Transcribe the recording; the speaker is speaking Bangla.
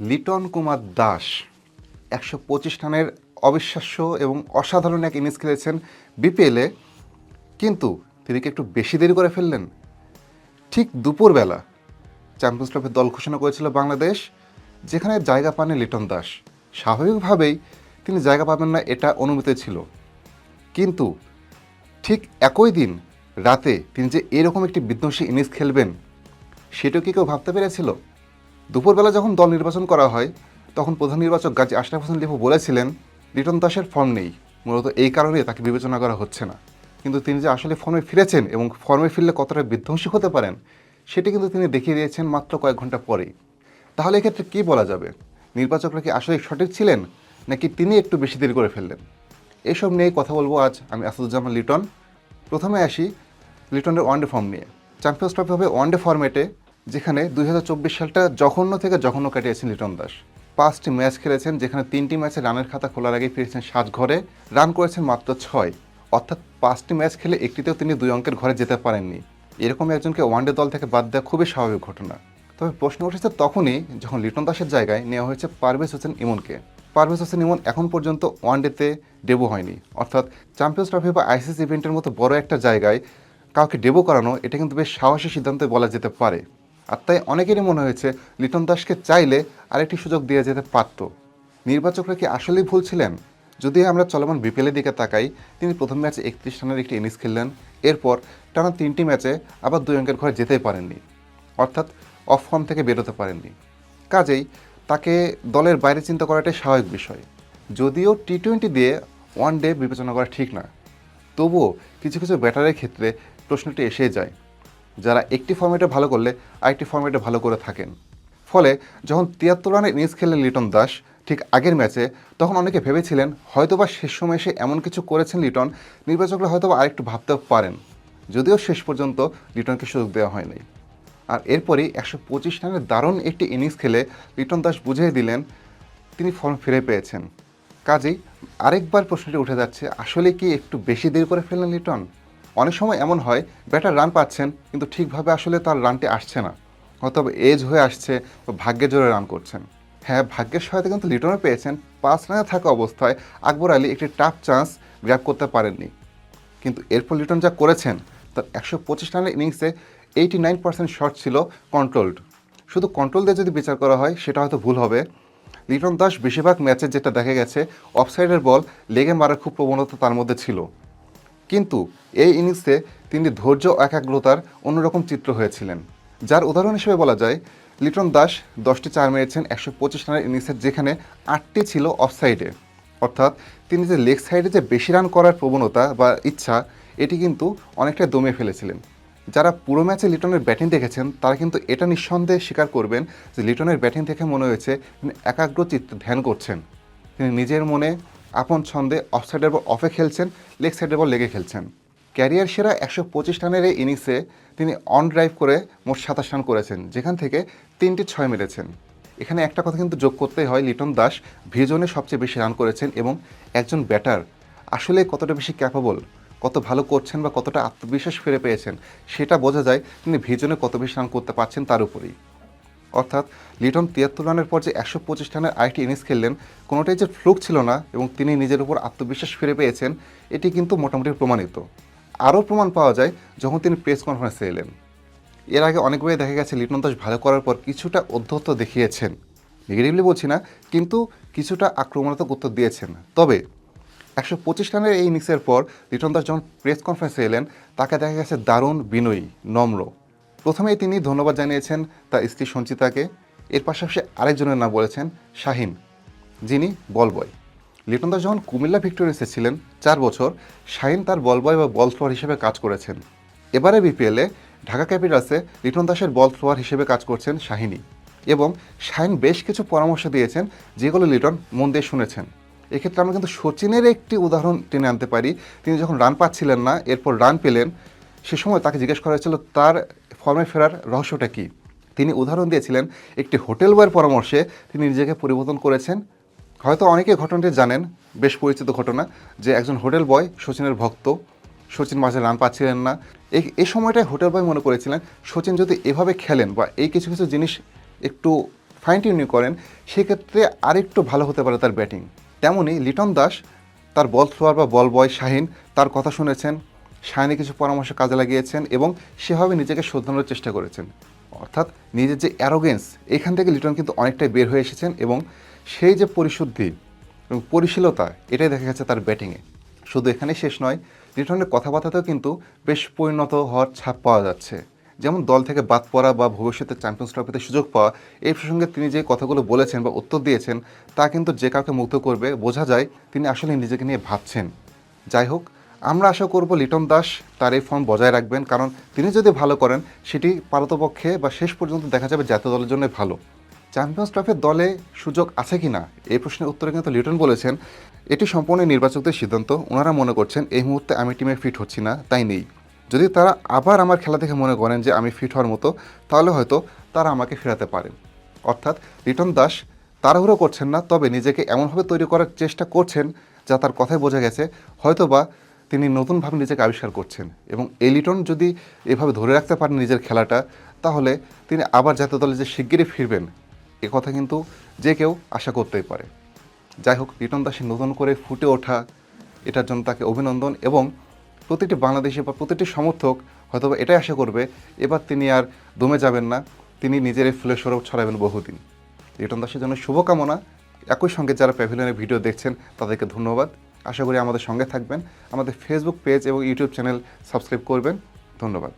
লিটন কুমার দাস একশো পঁচিশ রানের অবিশ্বাস্য এবং অসাধারণ এক ইনিংস খেলেছেন বিপিএলে, কিন্তু তিনি কি একটু বেশি দেরি করে ফেললেন? ঠিক দুপুরবেলা চ্যাম্পিয়ন্স ট্রফির দল ঘোষণা করেছিল বাংলাদেশ, যেখানে জায়গা পানে লিটন দাস। স্বাভাবিকভাবেই তিনি জায়গা পাবেন না এটা অনুমিত ছিল। কিন্তু ঠিক একই দিন রাতে তিনি যে এরকম একটি বিধ্বংসী ইনিংস খেলবেন, সেটাও কি কেউ ভাবতে পেরেছিল? দুপুরবেলা যখন দল নির্বাচন করা হয়, তখন প্রধান নির্বাচক গাজী আশরাফ হোসেন লিপু বলেছিলেন, লিটন দাসের ফর্ম নেই। মূলত এই কারণে তাকে বিবেচনা করা হচ্ছে না। কিন্তু তিনি যে আসলে ফর্মে ফিরেছেন এবং ফর্মে ফিরলে কতটা বিধ্বংসী হতে পারেন, সেটি কিন্তু তিনি দেখিয়ে দিয়েছেন মাত্র কয়েক ঘণ্টা পরেই। তাহলে এক্ষেত্রে কী বলা যাবে? নির্বাচকরা কি আসলে সঠিক ছিলেন, নাকি তিনি একটু বেশি দেরি করে ফেললেন? এসব নিয়েই কথা বলব আজ আমি আসাদুজ্জামান লিটন। প্রথমে আসি লিটনের ওয়ানডে ফর্ম নিয়ে। চ্যাম্পিয়ন্স ট্রফি হবে ওয়ানডে ফর্মেটে। যেখানে দুই হাজার চব্বিশ সালটা জঘন্য থেকে জঘন্য কাটিয়েছেন লিটন দাস। পাঁচটি ম্যাচ খেলেছেন, যেখানে তিনটি ম্যাচে রানের খাতা খোলার আগেই ফিরেছেন সাত ঘরে, রান করেছেন মাত্র ছয়। অর্থাৎ পাঁচটি ম্যাচ খেলে একটিতেও তিনি দুই অঙ্কের ঘরে যেতে পারেননি। এরকম একজনকে ওয়ানডে দল থেকে বাদ দেওয়া খুবই স্বাভাবিক ঘটনা। তবে প্রশ্ন উঠেছে তখনই যখন লিটন দাসের জায়গায় নেওয়া হয়েছে পারভেজ হোসেন ইমনকে। পারভেজ হোসেন ইমন এখন পর্যন্ত ওয়ানডেতে ডেবু হয়নি। অর্থাৎ চ্যাম্পিয়ন্স ট্রফি বা আইসিসি ইভেন্টের মতো বড় একটা জায়গায় কাউকে ডেবু করানো, এটা কিন্তু বেশ সাহসী সিদ্ধান্ত বলা যেতে পারে। আর তাই অনেকেরই মনে হয়েছে লিটন দাসকে চাইলে আরেকটি সুযোগ দেওয়া যেতে পারত। নির্বাচকরা কি আসলেই ভুল ছিলেন? যদি আমরা চলমান বিপিএলের দিকে তাকাই, তিনি প্রথম ম্যাচে একত্রিশ রানের একটি ইনিংস খেললেন। এরপর টানা তিনটি ম্যাচে আবার দুই অঙ্কের ঘরে যেতেই পারেননি। অর্থাৎ অফ ফর্ম থেকে বেরোতে পারেননি। কাজেই তাকে দলের বাইরে চিন্তা করাটাই স্বাভাবিক বিষয়। যদিও টি টোয়েন্টি দিয়ে ওয়ান ডে বিবেচনা করা ঠিক না তবুও কিছু কিছু ব্যাটারের ক্ষেত্রে প্রশ্নটি এসে যায়। যারা একটি ফর্মেটে ভালো করলে আরেকটি ফর্মেটে ভালো করে থাকেন। ফলে যখন তিয়াত্তর রানের ইনিংস খেললেন লিটন দাস, ঠিক আগের ম্যাচে তখন অনেকে ভেবেছিলেন হয়তোবা শেষ সময় এসে এমন কিছু করেছেন লিটন, নির্বাচকরা হয়তোবা আরেকটু ভাবতে পারেন। যদিও শেষ পর্যন্ত লিটনকে সুযোগ দেওয়া হয়নি। আর এরপরই একশো পঁচিশ রানের দারুণ একটি ইনিংস খেলে লিটন দাস বুঝিয়ে দিলেন তিনি ফর্ম ফিরে পেয়েছেন। কাজেই আরেকবার প্রশ্নটি উঠে যাচ্ছে, আসলে কি একটু বেশি দেরি করে ফেললেন লিটন? অনেক সময় এমন হয়, ব্যাটার রান পাচ্ছেন, কিন্তু ঠিকভাবে আসলে তার রানটি আসছে না। হয়তো এজ হয়ে আসছে বা ভাগ্যের জোরে রান করছেন। হ্যাঁ ভাগ্যের সহায়তা কিন্তু লিটনও পেয়েছেন। পাঁচ রানে থাকা অবস্থায় আকবর আলী একটি টাফ চান্স গ্র্যাপ করতে পারেননি। কিন্তু এরপর লিটন যা করেছেন, তার একশো পঁচিশ রানের ইনিংসে এইটি নাইন পার্সেন্ট শট ছিল কন্ট্রোলড শুধু কন্ট্রোল দিয়ে যদি বিচার করা হয়, সেটা হয়তো ভুল হবে। লিটন দাস বেশিরভাগ ম্যাচে যেটা দেখা গেছে অফসাইডের বল লেগে মারার খুব প্রবণতা তার মধ্যে ছিল। কিন্তু এই ইনিংসে তিনি ধৈর্য ও একাগ্রতার অন্যরকম চিত্র হয়েছিলেন। যার উদাহরণ হিসেবে বলা যায়, লিটন দাস দশটি চার মেরেছেন একশো পঁচিশ রানের ইনিংসের যেখানে আটটি ছিল অফসাইডে। অর্থাৎ তিনি যে লেগ সাইডে যে বেশি রান করার প্রবণতা বা ইচ্ছা, এটি কিন্তু অনেকটা দমে ফেলেছিলেন। যারা পুরো ম্যাচে লিটনের ব্যাটিং দেখেছেন, তারা কিন্তু এটা নিঃসন্দেহে স্বীকার করবেন যে লিটনের ব্যাটিং দেখে মনে হয়েছে তিনি একাগ্র চিত্তে ধ্যান করছেন। তিনি নিজের মনে আপন ছন্দে অফ সাইডের বল অফে খেলছেন লেগ সাইডের বল লেগে খেলছেন। ক্যারিয়ার সেরা একশো পঁচিশ রানের এই ইনিংসে তিনি অন ড্রাইভ করে মোট সাতাশ রান করেছেন, যেখান থেকে তিনটি ছয় মেরেছেন। এখানে একটা কথা কিন্তু যোগ করতেই হয়, লিটন দাস ভিজনে সবচেয়ে বেশি রান করেছেন এবং একজন ব্যাটার আসলে কতটা বেশি ক্যাপাবল কত ভালো করছেন বা কতটা আত্মবিশ্বাস ফিরে পেয়েছেন, সেটা বোঝা যায় তিনি ভিজনে কত বেশি রান করতে পারছেন তার উপরেই। অর্থাৎ লিটন তিয়াত্তর রানের পর যে একশো পঁচিশ রানের আরেকটি ইনিংস খেললেন, কোনোটাই যে ফ্লুক ছিল না এবং তিনি নিজের উপর আত্মবিশ্বাস ফিরে পেয়েছেন, এটি কিন্তু মোটামুটি প্রমাণিত। আরও প্রমাণ পাওয়া যায় যখন তিনি প্রেস কনফারেন্সে এলেন। এর আগে অনেকবারই দেখা গেছে লিটন দাস ভালো করার পর কিছুটা অধ্যত্ত দেখিয়েছেন। নেগেটিভলি বলছি না, কিন্তু কিছুটা আক্রমণাত্মক উত্তর দিয়েছেন। তবে একশো পঁচিশ রানের এই ইনিংসের পর লিটন দাস যখন প্রেস কনফারেন্সে এলেন, তাকে দেখা গেছে দারুণ বিনয়ী, নম্র। প্রথমেই তিনি ধন্যবাদ জানিয়েছেন তার স্ত্রী সঞ্চিতাকে। এর পাশাপাশি আরেকজনের নাম বলেছেন শাহিন, যিনি বল বয় লিটন দাস যখন কুমিল্লা ভিক্টোরিয়াসে ছিলেন, চার বছর, শাহিন তার বল বয় বা বল ফ্লোয়ার হিসেবে কাজ করেছেন। এবারে বিপিএলে ঢাকা ক্যাপিটালসে লিটন দাসের বল ফ্লোয়ার হিসেবে কাজ করছেন শাহিনী এবং শাহিন বেশ কিছু পরামর্শ দিয়েছেন, যেগুলো লিটন মন দিয়ে শুনেছেন। এক্ষেত্রে আমরা কিন্তু সচিনের একটি উদাহরণ টেনে আনতে পারি। তিনি যখন রান পাচ্ছিলেন না, এরপর রান পেলেন, সে সময় তাকে জিজ্ঞেস করা হয়েছিল তার ফর্মে ফেরার রহস্যটা কী? তিনি উদাহরণ দিয়েছিলেন, একটি হোটেল বয়ের পরামর্শে তিনি নিজেকে পরিবর্তন করেছেন। হয়তো অনেকে ঘটনাটি জানেন, বেশ পরিচিত ঘটনা যে একজন হোটেল বয় সচিনের ভক্ত সচিন মাঝে রান পাচ্ছিলেন না। এই সময়টায় হোটেল বয় মনে করেছিলেন সচিন যদি এভাবে খেলেন বা এই কিছু কিছু জিনিস একটু ফাইন টিউনিং করেন, সেক্ষেত্রে আরেকটু ভালো হতে পারে তার ব্যাটিং। তেমনই লিটন দাস, তার বল থ্রোয়ার বা বল বয় শাহিন, তার কথা শুনেছেন। শাহিনে কিছু পরামর্শ কাজে লাগিয়েছেন এবং সেভাবে নিজেকে শোধরানোর চেষ্টা করেছেন। অর্থাৎ নিজের যে অ্যারোগেন্স এখান থেকে লিটন কিন্তু অনেকটাই বের হয়ে এসেছেন এবং সেই যে পরিশুদ্ধি এবং পরিশীলতা, এটাই দেখা গেছে তার ব্যাটিংয়ে শুধু এখানে শেষ নয়, লিটনের কথাবার্তাতেও কিন্তু বেশ পরিণত হওয়ার ছাপ পাওয়া যাচ্ছে। যেমন দল থেকে বাদ পড়া বা ভবিষ্যতে চ্যাম্পিয়ন্স ট্রফিতে সুযোগ পাওয়া, এই প্রসঙ্গে তিনি যে কথাগুলো বলেছেন বা উত্তর দিয়েছেন, তা কিন্তু যে কাউকে মুগ্ধ করবে, বোঝা যায় তিনি আসলে নিজেকে নিয়ে ভাবছেন। যাই হোক আমরা আশা করব লিটন দাস তার এই ফর্ম বজায় রাখবেন, কারণ তিনি যদি ভালো করেন, সেটি পারতপক্ষে বা শেষ পর্যন্ত দেখা যাবে জাতীয় দলের জন্য ভালো। চ্যাম্পিয়ন্স ট্রফির দলে সুযোগ আছে কি না? এই প্রশ্নের উত্তরে কিন্তু লিটন বলেছেন, এটি সম্পূর্ণ নির্বাচকদের সিদ্ধান্ত। ওনারা মনে করছেন, এই মুহূর্তে আমি টিমে ফিট হচ্ছি না, তাই নেই। যদি তারা আবার আমার খেলা দেখে মনে করেন যে আমি ফিট হওয়ার মতো, তাহলে হয়তো তারা আমাকে ফেরাতে পারেন। অর্থাৎ লিটন দাস তাড়াহুড়ো করছেন না, তবে নিজেকে এমনভাবে তৈরি করার চেষ্টা করছেন যা তার কথায় বোঝা গেছে। হয়তোবা তিনি নতুনভাবে নিজেকে আবিষ্কার করছেন এবং এলিটন যদি এভাবে ধরে রাখতে পারেন নিজের খেলাটা, তাহলে তিনি আবার জাতীয় দলে যে শিগগিরই ফিরবেন, এ কথা কিন্তু যে কেউ আশা করতেই পারে। যাই হোক, লিটন দাসের নতুন করে ফুটে ওঠা, এটার জন্য তাকে অভিনন্দন এবং প্রতিটি বাংলাদেশি বা প্রতিটি সমর্থক হয়তো এটাই আশা করবে, এবার তিনি আর দমে যাবেন না, তিনি নিজের ফুলের সরব ছড়াবেন বহুদিন। লিটন দাসের জন্য শুভকামনা। একই সঙ্গে যারা প্যাভিলিয়নের ভিডিও দেখছেন, তাদেরকে ধন্যবাদ। আশা করি আমাদের সঙ্গে থাকবেন। আমাদের ফেসবুক পেজ এবং ইউটিউব চ্যানেল সাবস্ক্রাইব করবেন। ধন্যবাদ।